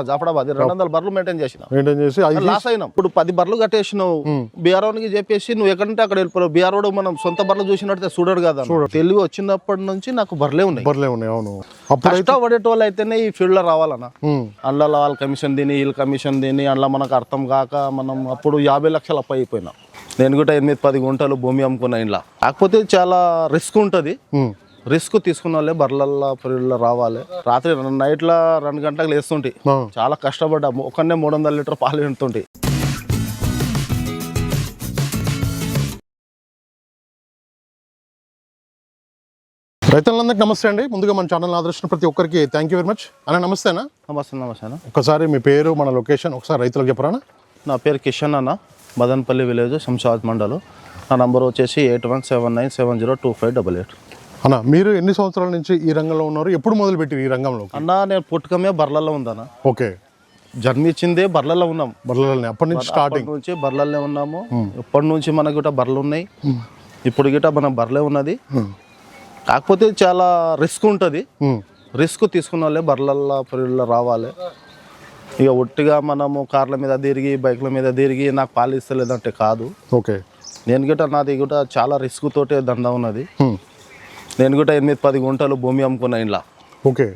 జాఫరాబాద్ రెండు వందల బర్రెలు మెయింటైన్ చేసిన. మెయింటైన్ చేసి లాస్ అయినాం. ఇప్పుడు పది బర్రెలు కట్టేసినావు. బీఆర్ఓనికి చెప్పేసి నువ్వు ఎక్కడంటే అక్కడ వెళ్ళిపోయావు బీఆర్ఓ మనం సొంత బర్రెలు చూసినట్టు చూడడు కదా తెలివి వచ్చినప్పటి నుంచి నాకు బర్రెలే ఉన్నాయి. బర్లే ఉన్నాయి అవును. అప్పుడు కష్టపడేటోళ్ళు అయితేనే ఈ ఫీల్డ్లో రావాలన్న. ఉమ్, అందులో వాళ్ళ కమిషన్ తిని వీళ్ళ కమిషన్ తిని అందులో మనకు అర్థం కాక మనం అప్పుడు యాభై లక్షలు అప్ప అయిపోయినా. నేను కూడా ఎనిమిది పది గుంటలు భూమి అమ్ముకున్నా ఇంట్లో కాకపోతే చాలా రిస్క్ ఉంటుంది. ఉమ్, రిస్క్ తీసుకున్న వాళ్ళే బర్రెల ఫీల్డ్లో రావాలి. రాత్రి నైట్లో రెండు గంటలకు లేస్తుంటాయి చాలా కష్టపడ్డా. ఒకనే మూడు వందల లీటర్ పాలు వింటుంటాయి రైతులందరికీ నమస్తే అండి. ముందుగా మన ఛానల్ ఆదర్శించిన ప్రతి ఒక్కరికి థ్యాంక్ యూ వెరీ మచ్ అన్న నమస్తేనా నమస్తే నమస్తే అన్న. ఒకసారి మీ పేరు మన లొకేషన్ ఒకసారి రైతులకు చెప్పరా నా పేరు కిషన్ అన్న. మదన్పల్లి విలేజ్ శంషాబాద్ మండలం. నా నంబర్ వచ్చేసి eight one seven nine seven zero two five double eight. అన్న మీరు ఎన్ని సంవత్సరాల నుంచి ఈ రంగంలో ఉన్నారు? ఎప్పుడు మొదలు పెట్టి ఈ రంగంలో అన్న నేను పుట్టుకమే బర్లలో ఉందన్న. ఓకే. జన్మించిందే బర్లలో ఉన్నాం. బర్రెలని అప్పటి నుంచి స్టార్టింగ్ నుంచి బర్లల్లో ఉన్నాము. ఇప్పటి నుంచి మనకు గిట బర్రెలు ఉన్నాయి. ఇప్పుడు గిట మన బర్రెలే ఉన్నది. కాకపోతే చాలా రిస్క్ ఉంటుంది. రిస్క్ తీసుకున్న వాళ్ళే బర్రెల ఫీల్డ్లో రావాలి. ఇక ఒట్టిగా మనము కార్ల మీద తిరిగి బైక్ల మీద తిరిగి నాకు పాలు ఇస్తలేదంటే కాదు. ఓకే. నేను గిట నాది గిట చాలా రిస్క్ తోటే దందా ఉన్నది. నేను గిట ఎనిమిది పది గుంటలు భూమి అమ్ముకున్నా ఇంట్లో ఓకే.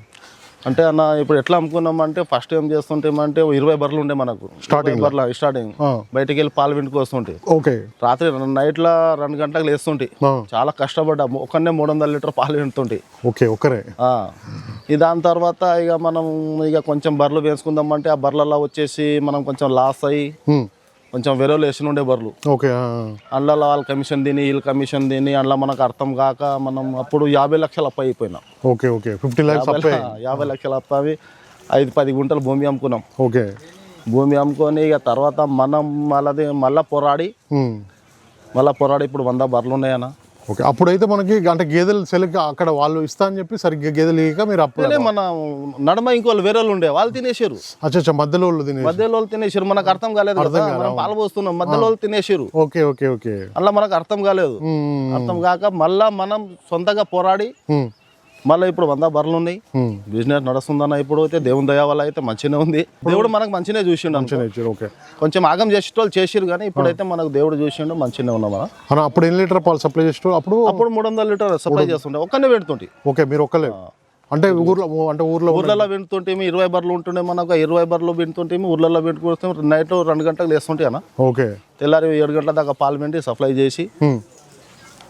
అంటే అన్న ఇప్పుడు ఎట్లా అమ్ముకున్నాం అంటే ఫస్ట్ ఏం చేస్తుంటామంటే ఇరవై బర్రెలు ఉండే మనకు. Starting బర్రెలు స్టార్టింగ్ బయటికి వెళ్ళి పాలు వింటుకు వస్తుంటాయి ఓకే. రాత్రి నైట్లో రెండు గంటలకు లేస్తుంటాయి ఆ, చాలా కష్టపడ్డా. ఒకనే మూడు వందల లీటర్ పాలు వింటుంటాయి ఓకే. ఈ దాని తర్వాత ఇక మనం ఇక కొంచెం బర్రెలు వేసుకుందామంటే ఆ బర్రెలలో వచ్చేసి మనం కొంచెం లాస్ అయ్యి కొంచెం వేరే వేసిన ఉండే బర్రెలు. ఓకే అందులో వాళ్ళ కమిషన్ తిని వీళ్ళ కమిషన్ తిని అందులో మనకు అర్థం కాక మనం అప్పుడు యాభై లక్షలు అప్ప అయిపోయినాం. Okay okay. ఫిఫ్టీ అప్పే. యాభై లక్షలు అప్ప అవి ఐదు పది గుంటలు భూమి అమ్ముకున్నాం. ఓకే. భూమి అమ్ముకొని ఇక తర్వాత మనం మళ్ళీ మళ్ళీ పొరాడి మళ్ళీ పొరాడి ఇప్పుడు వంద బర్రెలు ఉన్నాయన్న. ఓకే. అప్పుడైతే మనకి అంటే గేదెలు సెలకి అక్కడ వాళ్ళు ఇస్తా అని చెప్పి సరిగ్గా గేదెలు ఇక మీరు అప్పుడు మన నడమ ఇంకోళ్ళు వేరే వాళ్ళు ఉండే వాళ్ళు తినేసారు అచ్చా మధ్యలో వాళ్ళు తినే మధ్యలో వాళ్ళు తినేసారు మనకు అర్థం కాలేదు కదా మనం పాలు పోస్తున్నాం మధ్యలో వాళ్ళు తినేసారు ఓకే ఓకే ఓకే. అలా మనకు అర్థం కాలేదు. అర్థం కాక మళ్ళా మనం సొంతగా పోరాడి మళ్ళీ ఇప్పుడు వంద బర్రెలు ఉన్నాయి. బిజినెస్ నడుస్తుందన్న ఇప్పుడు అయితే దేవుని దయ వల్ల అయితే మంచిగానే ఉంది. దేవుడు మనకు మంచిగానే చూసిండు ఓకే. కొంచెం ఆగం చేసేటోళ్ళు చేసిరు కానీ ఇప్పుడైతే మనకు దేవుడు చూసిండు మంచిగానే ఉన్నాం మనం. అప్పుడు ఎన్ని లీటర్ పాలు సప్లై చేస్తూ అప్పుడు అప్పుడు మూడు వందల లీటర్ సప్లై చేస్తుండే. ఒక్కనే పెడుతుంటే. ఓకే మీరు ఒక్కలే. అంటే ఊర్లో అంటే ఊర్లో ఊర్లలో వింటుంటే ఇరవై బర్రెలు ఉంటుండే మనకు ఇరవై బర్రెలు వింటుంటే ఊర్లలో పెట్టుకొస్తే నైట్ రెండు గంటలకు లేస్తుంటే అన్న. ఓకే. తెల్లారి ఏడు గంటల దాకా పాలు వెండి సప్లై చేసి.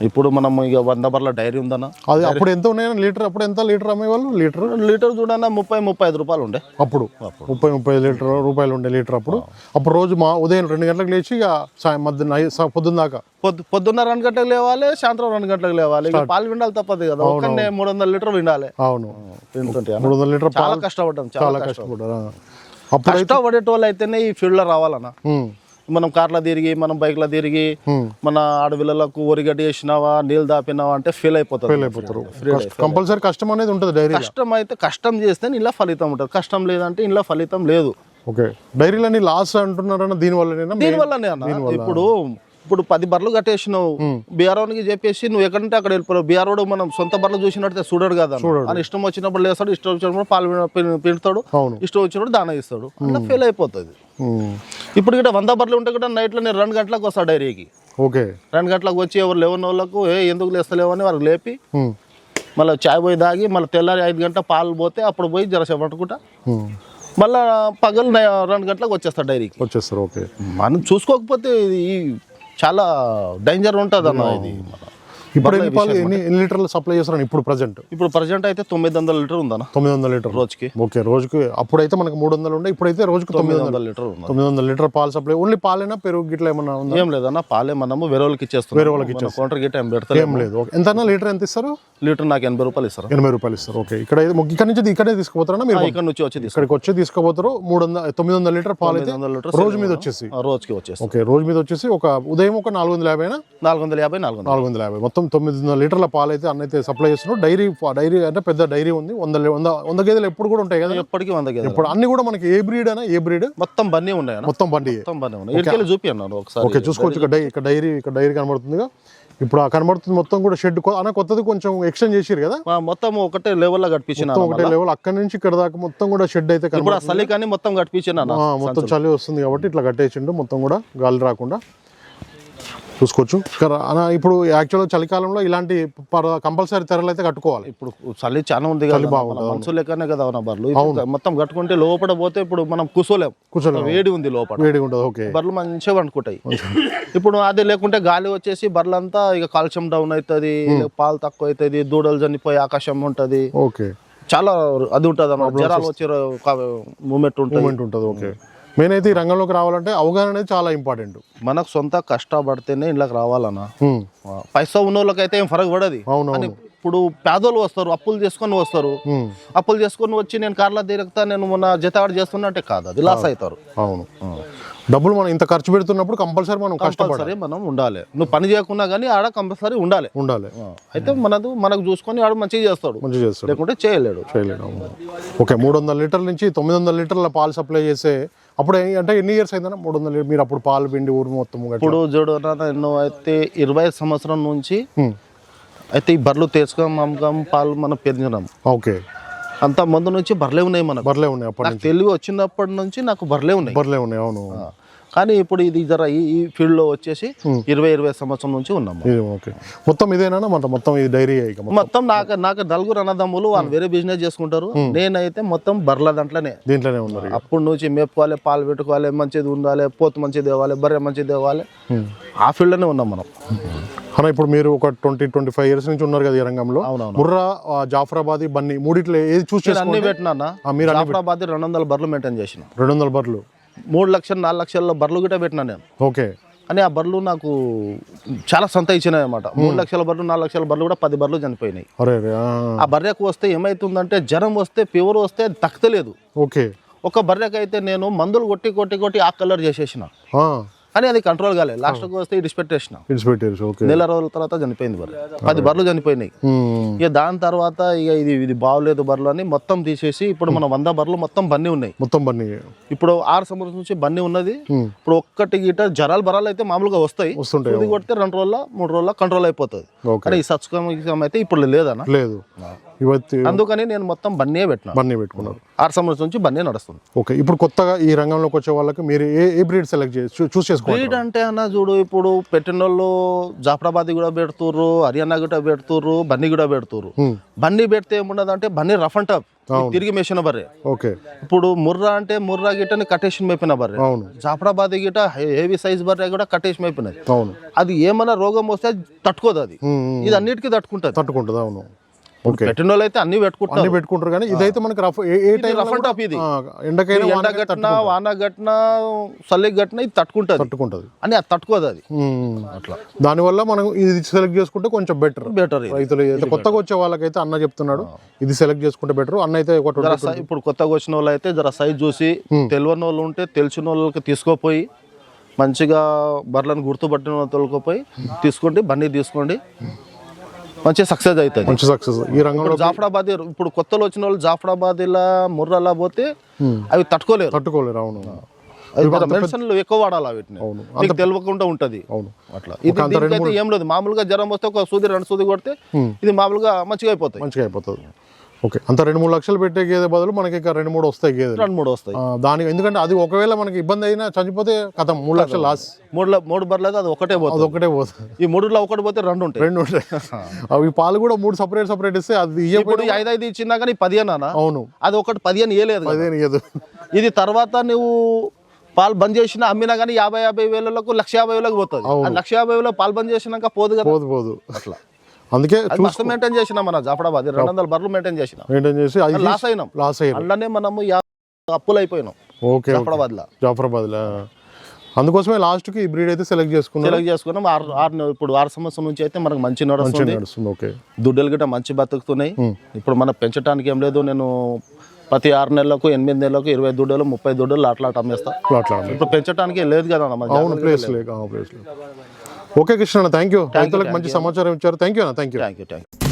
ఇప్పుడు మనం ఇక వంద బర్ల డైరీ ఉందన్న. అది అప్పుడు ఎంత ఉన్నాయన్న లీటర్ అప్పుడు ఎంత లీటర్ అమ్మేవాళ్ళు? లీటర్? లీటర్ చూడన్నా ముప్పై ముప్పై ఐదు రూపాయలు ఉండే. అప్పుడు. ముప్పై ముప్పై లీటర్ రూపాయలు ఉండే లీటర్ అప్పుడు. అప్పుడు రోజు మా ఉదయం రెండు గంటలకు లేచి ఇక సాయం మధ్య పొద్దున్న దాకా. పొద్దు పొద్దున్న రెండు గంటలకు లేవాలి సాయంత్రం రెండు గంటలకు లేవాలి. ఇక పాలు విండాలి తప్పదు కదా. ఒక్కనే మూడు వందల లీటర్ విండాలి అవును. మూడు వందల లీటర్ చాలా పాలు కష్టపడ్డాం చాలా చాలా కష్టం కష్టపడ్డారు ఆ. అప్పుడు కష్టపడేటోళ్ళు అయితేనే ఈ ఫీల్డ్లో రావాలన్న. మనం కార్లో తిరిగి మనం బైక్లో తిరిగి. మన అడవిలకు ఒరిగడ్డి వేసినావా నీళ్ళు దాపినావా అంటే ఫెయిల్ అయిపోతుంది అయిపోతారు. కంపల్సరీ కష్టం అనేది ఉంటుంది డైరీ కష్టం అయితే కష్టం చేస్తే ఇలా ఫలితం ఉంటుంది. కష్టం లేదంటే ఇలా ఫలితం లేదు. ఓకే. డైరీలని లాస్ అంటున్నారన్న దీని వల్లనేనా దీని వల్లనే అన్న ఇప్పుడు ఇప్పుడు పది బర్రెలు కట్టేసినావు. బీఆర్ఓనికి చెప్పేసి నువ్వు ఎక్కడంటే అక్కడ వెళ్ళిపోయావు? బీఆర్ఓడు మనం సొంత బర్రెలు చూసినట్టు చూడడు కదా అని ఇష్టం వచ్చినప్పుడు లేస్తాడు ఇష్టం వచ్చినప్పుడు పాలు పిండ- పిండ- పిండుతాడు ఇష్టం వచ్చినప్పుడు దాన ఇస్తాడు. అలా ఫెయిల్ అయిపోతుంది. ఇప్పుడు ఇక్కడ వంద బర్రెలు ఉంటే కూడా నైట్లో నేను రెండు గంటలకు వస్తాడు డైరీకి. ఓకే. రెండు గంటలకు వచ్చి ఎవరు లేవని వాళ్ళకు ఏ ఎందుకు లేస్తలేవు అని వారికి లేపి మళ్ళీ చాయ్ పోయి దాగి మళ్ళీ తెల్లారి ఐదు గంటల పాలు పోతే అప్పుడు పోయి జరసేపు పట్టుకుంటా ఉమ్. మళ్ళీ పగలు రెండు గంటలకు వచ్చేస్తాడు డైరీకి. వచ్చేస్తారు ఓకే. మనం చూసుకోకపోతే ఇది చాలా డేంజర్ ఉంటుంది అన్న ఇది ఇప్పుడు ఎన్ని పాలు ఎన్ని ఎన్ని లీటర్లు సప్లై చేస్తారు ఇప్పుడు ప్రజెంట్ ఇప్పుడు ప్రజెంట్ అయితే తొమ్మిది వందల లీటర్ ఉందన్న. తొమ్మిది వందల లీటర్. రోజుకి. ఓకే రోజుకి అప్పుడైతే మనకు మూడు వందలు ఉండే ఇప్పుడైతే రోజుకు తొమ్మిది వందలు లీటర్ ఉంది తొమ్మిది వందల లీటర్ పాలు సప్లై ఓన్లీ పాలైనా పెరుగు గిట్ల ఏమన్నా ఉందా? ఏం లేదన్న పాలే మనము వేరే వాళ్ళకి ఇచ్చేస్తాం వేరే వాళ్ళకి ఇచ్చేస్తాం కౌంటర్ గిట్ట ఏం పెడతా ఏం లేదు ఎంత లీటర్ ఎంత ఇస్తారు? లీటర్ నాకు ఎనభై రూపాయలు ఇస్తారు. ఎనభై రూపాయలు ఇస్తారు ఓకే. ఇక్కడ అయితే- ఇక్కడ నుంచి ఇక్కడే తీసుకుపోతారా మీరు ఇక్కడ నుంచి వచ్చి ఇక్కడికి వచ్చి తీసుకుపోతారు. మూడు వందల తొమ్మిది వందల లీటర్ పాలు అయితే వందల లీటర్ రోజు మీద వచ్చేసి. రోజుకి వచ్చేస్తాం ఓకే రోజు మీద వచ్చేసి ఒక ఉదయం ఒక నాలుగు వందల యాభైనా? నాలుగు వందల యాభై. నాలుగు వందల యాభై. మొత్తం తొమ్మిది వందల లీటర్ల పాలు అయితే అన్న అయితే సప్లై చేస్తున్నాడు. డైరీ డైరీ అంటే పెద్ద డైరీ ఉంది. వంద లీ- వంద వంద గేదెలు ఎప్పుడు కూడా ఉంటాయి కదా? ఎప్పటికీ వంద గేదెలు. ఇప్పుడు అన్ని కూడా మనకి ఏ బ్రీడ్ అయినా ఏ బ్రీడ్? మొత్తం బన్నీ ఉన్నాయి? మొత్తం బండి మొత్తం బన్నీ ఉన్నాయి. ఇటుకెళ్ళి చూపి అన్నాను ఒకసారి. ఓకే చూసుకోవచ్చు. ఇక్కడ డైరీ ఇక్కడ డైరీ కనబడుతుందిగా. ఇప్పుడు ఆ కనబడుతుంది మొత్తం కూడా షెడ్. అన్న కొత్తది కొంచెం ఎక్స్టెండ్ చేసిరు కదా? మొత్తం ఒకటే లెవెల్లో కట్టించిన మొత్తం ఒకటే లెవెల్ అక్కడ నుంచి ఇక్కడ దాకా మొత్తం కూడా షెడ్ అయితే కనబడుతుంది. సలికాని మొత్తం కట్టించిన మొత్తం చలి వస్తుంది కాబట్టి ఇట్లా కట్టేసిండు. మొత్తం కూడా గాలి రాకుండా. చూసుకోవచ్చు. అన్న ఇప్పుడు యాక్చువల్గా చలికాలంలో ఇలాంటి కంపల్సరీ తెరలు అయితే కట్టుకోవాలి. ఇప్పుడు చలి చాలా ఉంది కదా మన మనసు లెక్కనే కదా అవునా బర్లు? మొత్తం కట్టుకుంటే లోపల పోతే ఇప్పుడు మనం కూర్చోలేం. కూర్చోలేం. వేడి ఉంది లోపల. వేడిగా ఉంటుంది ఓకే. బర్రెలు మంచిగా పండుకుంటాయి ఇప్పుడు అదే లేకుంటే గాలి వచ్చేసి బర్రెలంతా ఇక కాల్షియం డౌన్ అవుతుంది పాలు తక్కువ అవుతుంది దూడలు చనిపోయి ఆకాశం ఉంటది. ఓకే. చాలా అది ఉంటుంది అన్నమాట జ్వరాలు వచ్చే మూమెంట్ ఉంటుంది. మూమెంట్ ఉంటుంది ఓకే. మెయిన్ అయితే ఈ రంగంలోకి రావాలంటే అవగాహన అనేది చాలా ఇంపార్టెంట్. మనకు సొంత కష్టపడితేనే ఇళ్ళకి రావాలన్నా. పైసా ఉన్న వాళ్ళకైతే ఏం ఫరక్ పడది. అవును ఇప్పుడు పేదోళ్ళు వస్తారు అప్పులు చేసుకొని వస్తారు. అప్పులు చేసుకొని వచ్చి నేను కార్లో తిరుగుతా నేను మొన్న జతగాడు చేస్తున్నా అంటే కాదు అది లాస్ అవుతారు అవును. డబ్బులు మనం ఇంత ఖర్చు పెడుతున్నప్పుడు కంపల్సరీ మనం కష్టపడాలి. మనం ఉండాలి. నువ్వు పని చేయకున్నా కానీ ఆడ కంపల్సరీ ఉండాలి. ఉండాలి. అయితే మనదు మనకు చూసుకొని ఆడు మంచిగా చేస్తాడు. మంచిగా చేస్తాడు. లేకుంటే చేయలేడు. చేయలేడు. ఓకే మూడు వందల లీటర్ల నుంచి తొమ్మిది వందల లీటర్ల పాలు సప్లై చేసే అప్పుడు అంటే ఎన్ని ఇయర్స్ అయిందన్నా మూడు వందల మీరు అప్పుడు పాలు పిండి ఊరు మొత్తం. ఇప్పుడు చూడు నాన్న ఎన్నో అయితే ఇరవై సంవత్సరం నుంచి అయితే ఈ బర్రెలు తెచ్చుకోం అమ్మకం పాలు మనం పెరిగినాం ఓకే. అంత ముందు నుంచి బర్రెలే ఉన్నాయి మనకు. బర్లే ఉన్నాయి అప్పటి నాకు తెలివి వచ్చినప్పటి నుంచి నాకు బర్రెలే ఉన్నాయి. బర్లే ఉన్నాయి అవును. కానీ ఇప్పుడు ఇది జర ఈ ఫీల్డ్లో వచ్చేసి ఇరవై ఇరవై సంవత్సరం నుంచి ఉన్నాము. ఓకే. మొత్తం ఇదేనా మన మొత్తం ఇది డైరీ మొత్తం. మొత్తం నాకు నాకు నలుగురు అన్నదమ్ములు వాళ్ళు వేరే బిజినెస్ చేసుకుంటారు. నేనైతే మొత్తం బర్రెల దాంట్లోనే. దీంట్లోనే ఉన్నారు ఇక. అప్పటి నుంచి మేపుకోవాలి పాలు పెట్టుకోవాలి మంచిది ఉండాలి పోతు మంచిది తేవాలి బర్రె మంచిది ఉమ్. ఆ ఫీల్డ్లోనే ఉన్నాం మనం. అన్న ఇప్పుడు మీరు ఒక ట్వంటీ ట్వంటీ ఫైవ్ ఇయర్స్ నుంచి ఉన్నారు కదా ఈ రంగంలో. ముర్రా జాఫరాబాద్ బన్నీ మూడిట్లో ఏది చూస్ నేను అన్ని పెట్టినా మీరు జాఫరాబాద్ రెండు వందల బర్రెలు మెయింటైన్ చేసిన. రెండు వందల బర్లు మూడు లక్షలు నాలుగు లక్షల బర్రెలు గిట్ట పెట్టినా నేను. ఓకే. అని ఆ బర్రెలు నాకు చాలా సంత ఇచ్చినాయి అనమాట మూడు లక్షల బర్రెలు నాలుగు లక్షల బర్రెలు కూడా పది బర్రెలు చనిపోయినాయి. ఆ, బర్రెకు వస్తే ఏమైతుందంటే జ్వరం వస్తే ఫీవర్ వస్తే అది తక్కలేదు ఓకే. ఒక బర్రెకి అయితే నేను మందులు కొట్టి కొట్టి కొట్టి ఆ కలర్ చేసేసిన. కానీ అది కంట్రోల్ కాలేదు లాస్ట్కి వస్తే విడిచిపెట్టారు ఓకే నెల రోజుల తర్వాత చనిపోయింది బర్రె. పది బర్రెలు చనిపోయినాయి. ఉమ్, ఇక దాని తర్వాత ఇక ఇది ఇది బాగలేదు బర్రెలు అని మొత్తం తీసేసి ఇప్పుడు మన వంద బర్రెలు మొత్తం బన్నీ ఉన్నాయి. మొత్తం బన్నీ. ఇప్పుడు ఆరు సంవత్సరం నుంచి బన్నీ ఉన్నది. ఉమ్, ఇప్పుడు ఒక్కటి గిట జ్వరాలు బరాలు అయితే మామూలుగా వస్తాయి. వస్తుంటాయి ఇది కొడితే రెండు రోజుల మూడు రోజుల కంట్రోల్ అయిపోతుంది. కానీ ఈ సత్సుకం అయితే ఇప్పుడు లేదన్న లేదు. ఇవత్తి అందుకని నేను మొత్తం బన్నీ పెట్టిన. బన్నీ పెట్టుకున్నారు. ఆరు సంవత్సరం నుంచి బన్నీ నడుస్తుంది. ఓకే ఇప్పుడు కొత్తగా ఈ రంగంలోకి వచ్చే వాళ్ళకి మీరు ఏ ఏ బ్రీడ్ సెలెక్ట్ చేసి చూస్ చేసుకోవాలి? బ్రీడ్ అంటే అన్న చూడు ఇప్పుడు పెట్టిన వాళ్ళు జాఫరాబాద్ కూడా పెడుతుర్రు హర్యానా కూడా పెడుతుర్రు బన్నీ కూడా పెడుతుర్రు. బన్నీ పెడితే ఏముండదు అంటే బన్నీ రఫ్ అండ్ టఫ్ తిరిగి మేసిన బర్రె. ఓకే. ఇప్పుడు ముర్రా అంటే ముర్రా గిట్టని కట్టేసి మేపిన బర్రె. అవును. జాఫరాబాద్ గిట హెవీ సైజ్ బర్రె కూడా కట్టేసి మేపినది. అవును. అది ఏమైనా రోగం వస్తే తట్టుకోదు అది. ఇది అన్నిటికీ తట్టుకుంటది. తట్టుకుంటుంది అవును. పెట్టిన వాళ్ళు అయితే అన్ని పెట్టుకుంటారు. అన్ని పెట్టుకుంటారు కానీ ఇదైతే మనకి rough a time rough and tough ఇది. ఎండకైనా ఎండ గట్టినా వాన గట్టినా చలి గట్టినా ఇది తట్టుకుంటది. తట్టుకుంటుంది. అని అది తట్టుకోదు అది. అట్లా. దానివల్ల మనం ఇది సెలెక్ట్ చేసుకుంటే కొంచెం బెటర్. బెటర్ రైతులు కొత్తగా వచ్చే వాళ్ళకైతే అన్న చెప్తున్నాడు. ఇది సెలెక్ట్ చేసుకుంటే బెటర్. అన్న అయితే ఇప్పుడు కొత్తగా వచ్చిన వాళ్ళు అయితే జర సైజ్ చూసి తెలియని వాళ్ళు ఉంటే తెలిసిన వాళ్ళకి తీసుకోపోయి మంచిగా బర్రెలను గుర్తుపట్టిన వాళ్ళు తోలుకోపోయి తీసుకోండి బండి తీసుకోండి. మంచిగా సక్సెస్ అవుతుంది. మంచి సక్సెస్ ఈ రంగంలో జాఫరాబాద్ ఇప్పుడు కొత్తలో వచ్చిన వాళ్ళు జాఫరాబాద్ ఇలా ముర్రలా పోతే అవి తట్టుకోలేరు. తట్టుకోలేరు అవును. మెడిసిన్లు ఎక్కువ వాడాలి వీటిని. అవును. తెలియకుండా ఉంటది. అవును. అట్లా. ఇది ఏం లేదు. మామూలుగా జ్వరం వస్తే ఒక సూది రెండు సూది కొడితే ఇది మామూలుగా మంచిగా అయిపోతాయి. మంచిగా అయిపోతుంది. ఓకే. అంత రెండు మూడు లక్షలు పెట్టే గేదె బదులు మనకి ఇంకా రెండు మూడు వస్తాయి గేదెలు. రెండు మూడు వస్తాయి. ఆ, దానికి ఎందుకంటే అది ఒకవేళ మనకి ఇబ్బంది అయినా చనిపోతే కథం మూడు లక్షలు లాస్. మూడు మూడు అయితే అది ఒకటే పోతుంది. ఒకటే పోతుంది. ఈ మూడులో ఒకటి పోతే రెండు ఉంటాయి. రెండు ఉంటాయి. అవి పాలు కూడా మూడు సపరేట్ సపరేట్ ఇస్తే అది ఇప్పుడు ఐదు ఐదు ఇచ్చినా కానీ పదిహేను అన్న? అవును. అది ఒకటి పదిహేను ఇయ్యలేదు. అదేం ఇయ్యదు. ఇది తర్వాత నువ్వు పాలు బంద్ చేసినా అమ్మినా కానీ యాభై యాభై వేలకు లక్ష యాభై వేలకు పోతుంది. లక్ష యాభై వేల పాలు బంద్ చేసినాక పోదు కదా. పోదు పోదు. అట్లా. అందుకే అది మస్తు మెయింటైన్ చేసినా మన జాఫరాబాద్ రెండు వందల బర్రెలు మెయింటైన్ చేసిన. మెయింటైన్ చేసి లాస్ అయినాం. లాస్ అయ్యారు అందులోనే మనము అప్పులు అయిపోయినాం ఓకే జాఫరాబాద్లో జాఫరాబాద్లో. అందుకోసమే లాస్ట్కి ఈ బ్రీడ్ అయితే సెలెక్ట్ చేసుకున్నారు. సెలెక్ట్ చేసుకున్నాం. ఆరు ఇప్పుడు ఆరు సంవత్సరం నుంచి అయితే మనకు మంచి నడుస్తుంది. ఓకే. దుడ్డలు గిట్ట మంచి బతుకుతున్నాయి. ఇప్పుడు మనం పెంచడానికి ఏం లేదు నేను ప్రతి ఆరు నెలలకు ఎనిమిది నెలలకు ఇరవై దుడ్డలు ముప్పై దుడ్డలు అట్లా అమ్మేస్తా. ఇప్పుడు పెంచడానికి లేదు కదా అవును ప్లేస్ లేక ఓకే కృష్ణ థ్యాంక్ యూ రైతులకు మంచి సమాచారం ఇచ్చారు. థ్యాంక్ యూ అన్న thank you thank you thank you